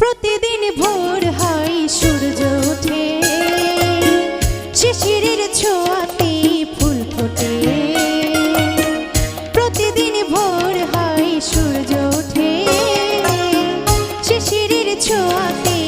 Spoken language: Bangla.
প্রতিদিন ভোর হয় সূর্য ওঠে। শিশিরের ছোঁয়াতে ফুল ফোটে। প্রতিদিন ভোর হয় সূর্য ওঠে। শিশিরের ছোঁয়াতে